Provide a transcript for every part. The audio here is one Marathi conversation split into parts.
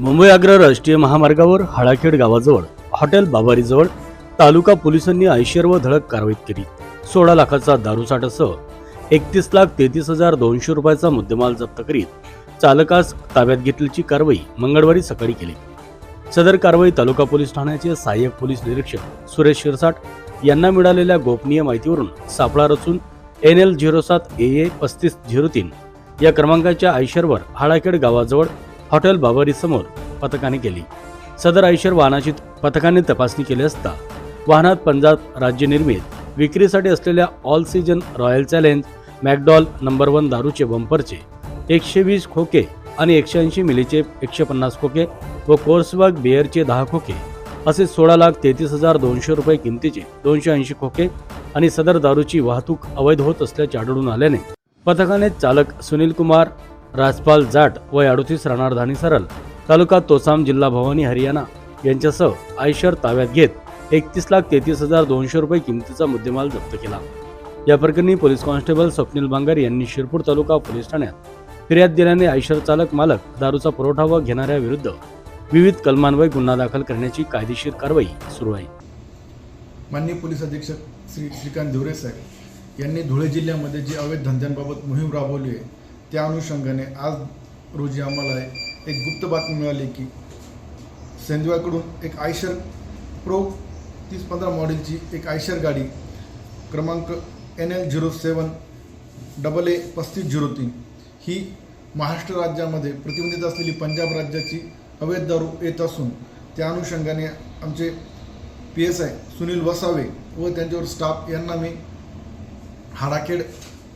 मुंबई आग्रा राष्ट्रीय महामार्गावर हाळाखेड गावाजवळ हॉटेल बाबारीजवळ तालुका पोलिसांनी ऐशर व धडक कारवाई केली. सोळा लाखाचा दारूसाठासह एकतीस लाख तेहतीस हजार दोनशे रुपयाचा मुद्देमाल जप्त करीत चालकास ताब्यात घेतल्याची कारवाई मंगळवारी सकाळी केली. सदर कारवाई तालुका पोलीस ठाण्याचे सहाय्यक पोलीस निरीक्षक सुरेश शिरसाट यांना मिळालेल्या गोपनीय माहितीवरून सापळा रचून एन एल झिरो सात ए ए पस्तीस झिरो तीन या क्रमांकाच्या आयशरवर हाळाखेड गावाजवळ हॉटेल बाबारी समोर पथकाने केली. सदर आयशर वाहनाची पथकाने तपासणी केली असता वाहनात पंजाब राज्य निर्मित विक्रीसाठी असलेल्या all season royal challenge McDowell number one दारूचे बंपरचे एकशे वीस खोके आणि एकशे ऐंशी मिलीचे एकशे पन्नास खोके व कोर्सबाग बिअरचे दहा खोके असे सोळा लाख तेहतीस हजार दोनशे रुपये किमतीचे दोनशे ऐंशी खोके आणि सदर दारूची वाहतूक अवैध होत असल्याचे आढळून आल्याने पथकाने चालक सुनील कुमार राजपाल जाट व अडोतीस राहणार धानी तालुका तोसाम जिल्हा भवानी हरियाणा. यांच्यासह आयशर ताब्यात घेत एकतीस लाख तेहतीस हजार दोनशे रुपये किमतीचा मुद्देमाल जप्त केला. या प्रकरणी पोलीस कॉन्स्टेबल स्वप्नील बांगर यांनी शिरपूर तालुका पोलीस ठाण्यात फिर्याद दिल्याने आयशर चालक मालक दारूचा पुरवठा व घेणाऱ्याविरुद्ध विविध कलमान्वये गुन्हा दाखल करण्याची कायदेशीर कारवाई सुरू आहे. माननीय पोलीस अधीक्षक श्री श्रीकांत धिवरे साहेब यांनी धुळे जिल्ह्यामध्ये जी अवैध धंद्यांबाबत मोहीम राबवली आहे त्या अनुषंगाने आज रोजी आम्हाला एक गुप्त बातमी मिळाली की सेंदव्याकडून एक आयशर प्रो तीस पंधरा मॉडेलची एक आयशर गाडी क्रमांक N L zero seven double A पस्तीस झिरो तीन ही महाराष्ट्र राज्यामध्ये प्रतिबंधित असलेली पंजाब राज्याची अवैध दारू येत असून त्या अनुषंगाने आमचे P S I Sunil Vasave व त्यांच्यावर स्टाफ यांना मी हाडाखेड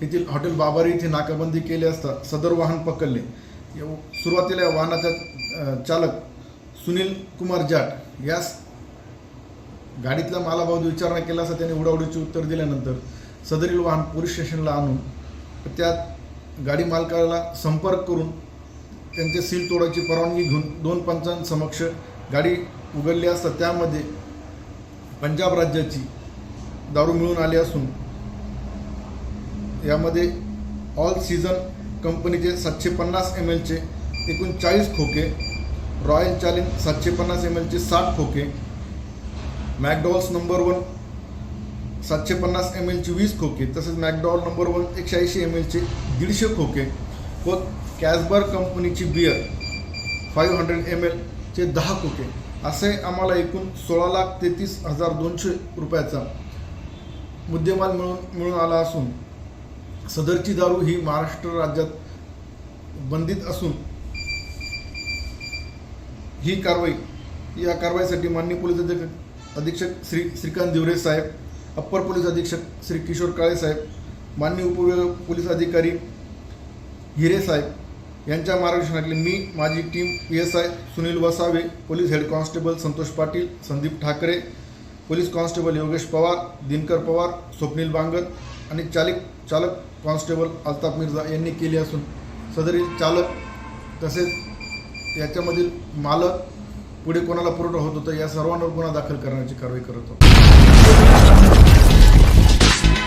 येथील हॉटेल बाबारी येथे नाकाबंदी केली असता सदर वाहन पकडले. सुरुवातीला या वाहनाचा चालक सुनील कुमार जाट यास गाडीतल्या मालाबाबत विचारणा केला असता त्याने उडावडीचे उत्तर दिल्यानंतर सदरील वाहन पोलीस स्टेशनला आणून त्यात गाडी मालकाला संपर्क करून त्यांचे सील तोडायची परवानगी घेऊन दोन पंचांसमक्ष गाडी उघडली असता त्यामध्ये पंजाब राज्याची दारू मिळून आली असून यामध्ये ऑल सीझन कंपनीचे सातशे पन्नास एम एलचे एकूण चाळीस खोके रॉयल चॅलेंज सातशे पन्नास एम एलचे साठ खोके मॅकडॉल्स नंबर वन सातशे पन्नास एम एलचे वीस खोके तसेच मॅकडॉल नंबर वन एकशे ऐंशी एम एलचे दीडशे खोके व कॅसबर कंपनीची बियर फाईव्ह हंड्रेड एम एलचे दहा खोके. असे आम्हाला एकूण सोळा लाख तेहतीस हजार दोनशे रुपयाचा मुद्देमाल मिळून मिळून आला असून सदरची दारू ही महाराष्ट्र राज्यात बंदित असून ही कारवाई या कारवाईसाठी माननीय पोलीस अधीक्षक अधीक्षक श्री श्रीकांत दिवरे साहेब अप्पर पोलीस अधीक्षक श्री किशोर काळे साहेब माननीय उप पोलीस अधिकारी हिरे साहेब यांच्या मार्गदर्शनाखाली मी माझी team P S I Sunil Vasave police head constable Santosh Patil Sandeep Thakre police constable Yogesh Pawar Dinkar Pawar Swapnil Bangat आणि चालिक चालक कॉन्स्टेबल अल्ताफ मिर्झा यांनी केली असून सदरील चालक तसेच याच्यामधील मालक पुढे कोणाला पुरवठा होत होता या सर्वांवर गुन्हा दाखल करण्याची कारवाई करत होतो.